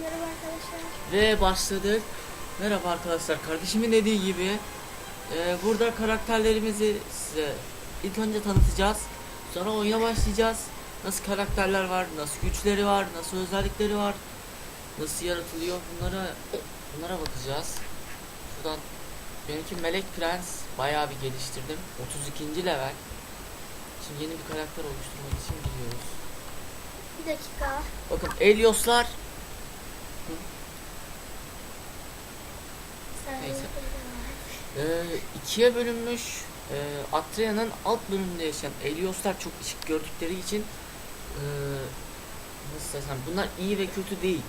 Merhaba arkadaşlar. Ve başladık. Merhaba arkadaşlar. Kardeşimin dediği gibi e, burada karakterlerimizi size ilk önce tanıtacağız. Sonra oyuna başlayacağız. Nasıl karakterler var, nasıl güçleri var, nasıl özellikleri var, nasıl yaratılıyor bunlara bunlara bakacağız. Şuradan benimki Melek Prens bayağı bir geliştirdim. 32. level. Şimdi yeni bir karakter oluşturmak için gidiyoruz. Bir dakika. Bakın Elioslar Neyse. Ee, ikiye bölünmüş e, Atrea'nın alt bölümünde yaşayan Elioslar çok ışık gördükleri için e, nasıl desem bunlar iyi ve kötü değil.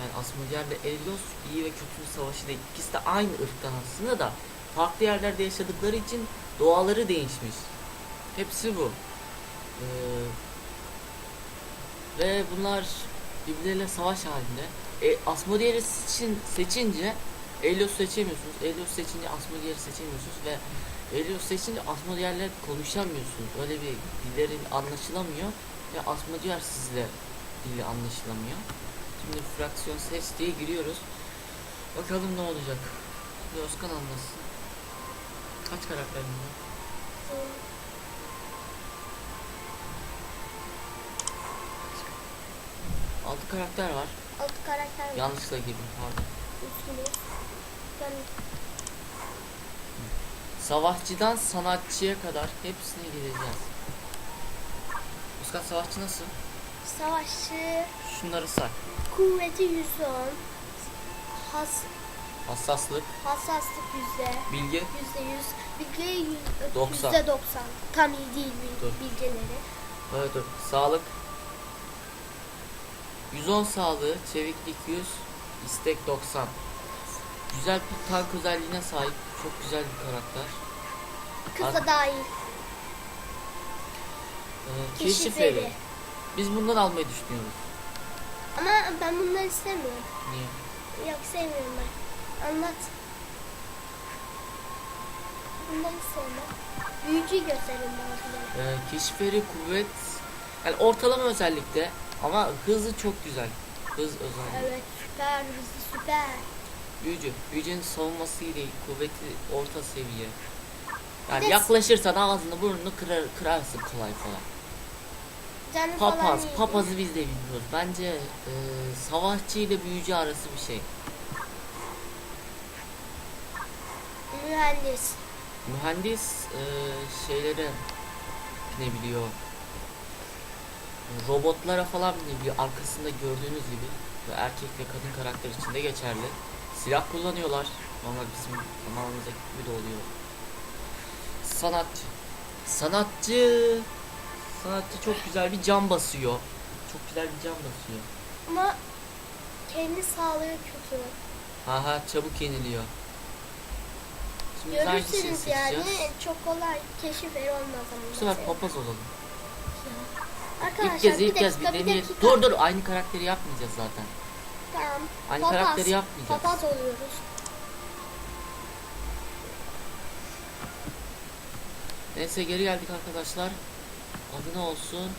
Yani Asmodeer'le Elios iyi ve kötünün savaşı değil. İkisi de aynı ırktan aslında da farklı yerlerde yaşadıkları için doğaları değişmiş. Hepsi bu. Ee, ve bunlar birbirleriyle savaş halinde. E, Asmodeer'i seçin, seçince Elios seçemiyorsunuz. Elios seçince Asmodeer'i seçemiyorsunuz ve Elios seçince Asmodeer'le konuşamıyorsunuz. Öyle bir dilleri anlaşılamıyor ve Asmodeer sizle dili anlaşılamıyor. Şimdi fraksiyon seç diye giriyoruz. Bakalım ne olacak. Bir Özkan anlasın. Kaç karakterin var? Altı karakter var. Alt karakter var. Yanlışla girdim pardon. Üstünüz. Ben Savaşçıdan sanatçıya kadar hepsine gideceğiz. Özkan savaşçı nasıl? savaşçı. Şunları say. Kuvveti 110. Has, Hassaslık, hassaslık yüzde. bilgi, Yüzde yüz. 90. yüzde doksan. Tam iyi değil bil, bilgileri. evet, dur. sağlık, 110 sağlığı, çeviklik 100, istek 90. Güzel bir tank özelliğine sahip. Çok güzel bir karakter. Kız da Ar- dahil. Ee, Keşif keşif evi. evi. Biz bundan almayı düşünüyoruz. Ama ben bunları istemiyorum. Niye? Yok sevmiyorum ben. Anlat. Bunları sevmem. Büyücüyü gösterin bana. Ee, keşif eri kuvvet, yani ortalama özellikte ama hızı çok güzel. Hız özelliği. Evet süper hızlı süper. Büyücü. Büyücünün savunması iyi değil. Kuvveti orta seviye. Yani Bir de- yaklaşırsan ağzını burnunu kırar, kırarsın kolay kolay. Canı falan Papaz. iyi. Papazı biz de bilmiyoruz. Bence e, savaşçı ile büyücü arası bir şey. Mühendis. Mühendis e, şeyleri ne biliyor? Robotlara falan binebiliyor. Arkasında gördüğünüz gibi ve erkek ve kadın karakter için de geçerli. Silah kullanıyorlar. Normal bizim zamanımızdaki gibi de oluyor. Sanatçı. Sanatçı. Sanatçı çok güzel bir cam basıyor. Çok güzel bir cam basıyor. Ama kendi sağlığı kötü. Haha çabuk yeniliyor. Şimdi Görürsünüz yani çok kolay keşif olmaz ama. Bu sefer papaz olalım. Arkadaşlar İlk kez ilk kez bir bir dakika. Dur dur aynı karakteri yapmayacağız zaten. Tamam. Aynı Papaz. karakteri yapmayacağız. Papaz oluyoruz. Neyse geri geldik arkadaşlar. Adı ne olsun?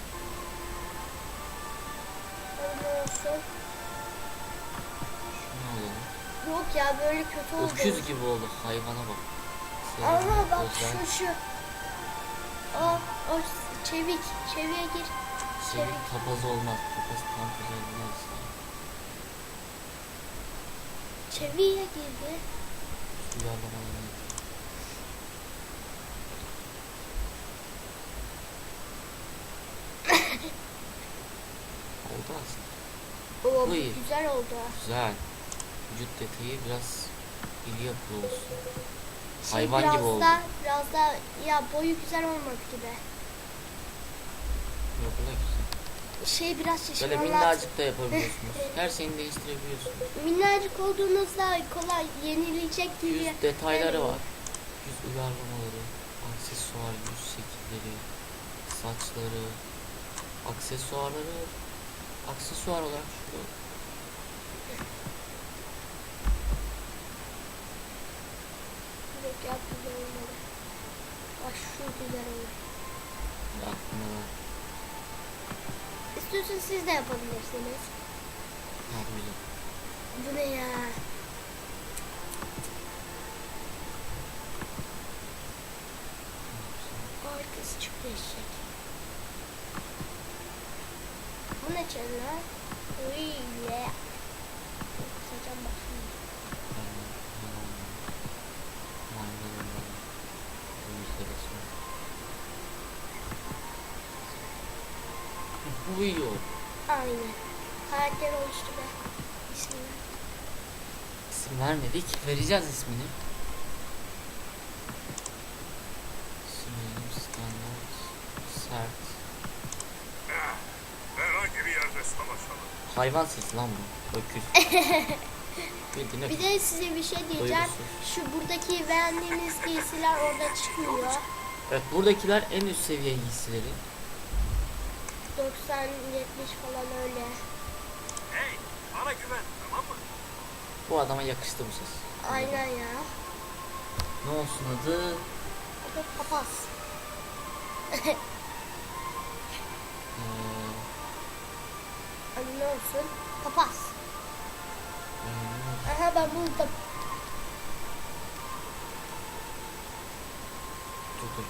Ondan olsun. Şunu alalım. Yok ya böyle kötü oldu. Öküz gibi oldu. Hayvana bak. Sevimli, Ama bak özel. şu şu. O, o çevik. Çeviğe gir. Çevik papaz olmaz. Papaz tam özelliği Çeviğe girdi. Uyarlamaları. Oldu aslında. Oo, iyi. güzel oldu. Güzel. Vücut detayı biraz iri yapılı olsun. Şey, Hayvan biraz gibi oldu. Da, biraz da ya boyu güzel olmadı gibi. Da güzel. Şey biraz Böyle şişmanlat. minnacık da yapabiliyorsunuz. Her şeyini değiştirebiliyorsunuz. Minnacık olduğunuzda kolay yenilecek gibi. Yüz detayları var. Yüz uyarlamaları, aksesuar, yüz şekilleri, saçları, aksesuarları, aksesuar olarak şu Yok ya güzel olmadı. Bak şu güzel olur. aklıma var. İstiyorsanız siz de yapabilirsiniz. Ne yapacağım? Bu ne ya? Arkası çıktı eşek. Bu ne çenler? Uyuyor. Aynen. Karakter oluştu be. Bismillah. İsim vermedik. Vereceğiz ismini. Sinirim standart. Sert. Herhangi bir yerde savaşalım. Hayvan sesi lan bu. Öküz. Bildiğin Bir öküz. de size bir şey diyeceğim. Duygusuz. Şu buradaki beğendiğiniz giysiler orada çıkmıyor. Evet buradakiler en üst seviye giysileri. 90-70 falan öyle. Hey, bana güven, tamam mı? Bu adama yakıştı bu ses. Aynen ya. Ne olsun adı? O da papaz. Ee, Adı ne olsun? Papaz. ee, Aha ben buldum. dur dur.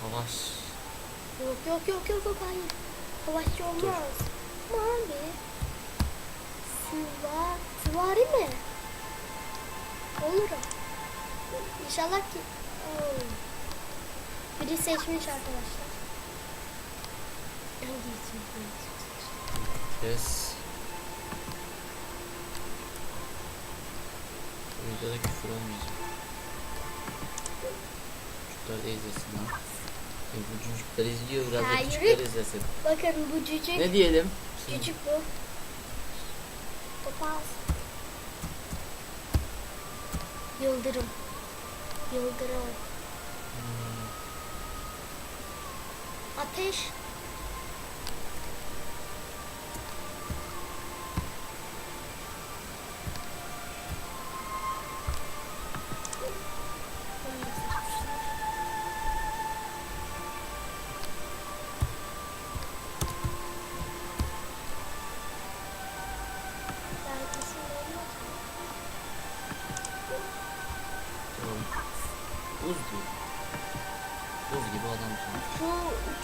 Savaş. Yok yok yok yok yok hayır. Savaşçı olmaz. Mavi. Süva, süvari mi? Olur. İnşallah ki... Oo. Biri seçmiş arkadaşlar. Hangi isim Kes. Bu videoda küfür olmayacak. Çocuklar da izlesin lan. E, bu çocuklar izliyor biraz da Hayır. küçükler izlesin. Bakın bu cücük. Ne diyelim? Cücük bu. Papaz. Yıldırım. Yıldırım. Hmm, Ateş.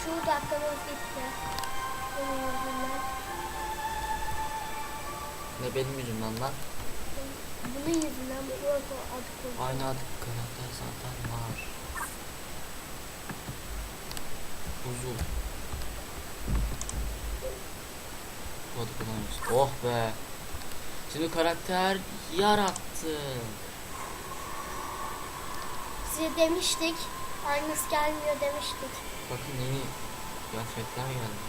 Uçuğu dakikamız gitti. Bunun yüzünden. Ne benim yüzümden lan. Bunun yüzünden Proto adı koydu. Aynı adı karakter zaten var. Buzul. Bu adı kullanıyoruz. Oh be. Şimdi karakter yarattı. Size demiştik. Aynısı gelmiyor demiştik. Bakın yeni kıyafetler geldi.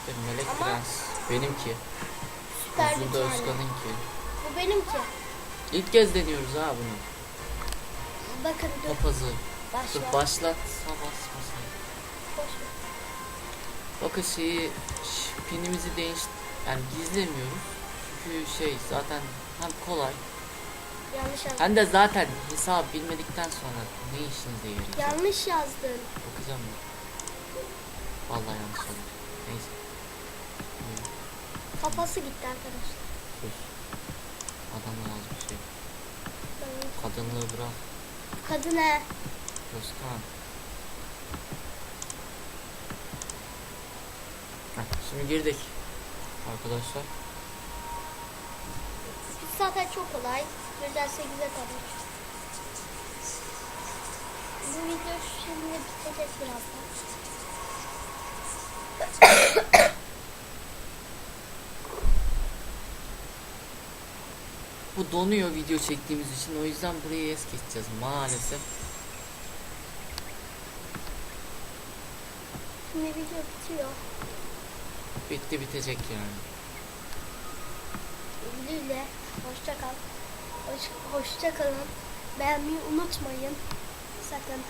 İşte Melek Ama- Prens. Benimki. Süper Buzul da. Özkan'ınki. Bu benimki. İlk kez deniyoruz ha bunu. Bakın dur. Papazı. Başla. Dur başlat. Ver. Bakın şeyi pinimizi değiş yani gizlemiyoruz. Çünkü şey zaten hem kolay Yanlış yazdın. hem de zaten hesap bilmedikten sonra ne işinize yarayacak? Yanlış yazdın. Bakacağım mı? Vallahi yanlış oldu. Neyse. Kafası gitti arkadaşlar. Sus. Adamla yazmış şey. Ben- Kadınlığı bırak. Kadın he. Özkan. Şimdi girdik. Arkadaşlar. Zaten çok kolay. Güzel 8'e kadar. Bu video şimdi bitecek birazdan. Bu donuyor video çektiğimiz için o yüzden burayı es geçeceğiz maalesef. Şimdi video bitiyor. Bitti bitecek yani. Güle hoşça kal. Hoş, hoşça kalın. Beğenmeyi unutmayın. Sakın.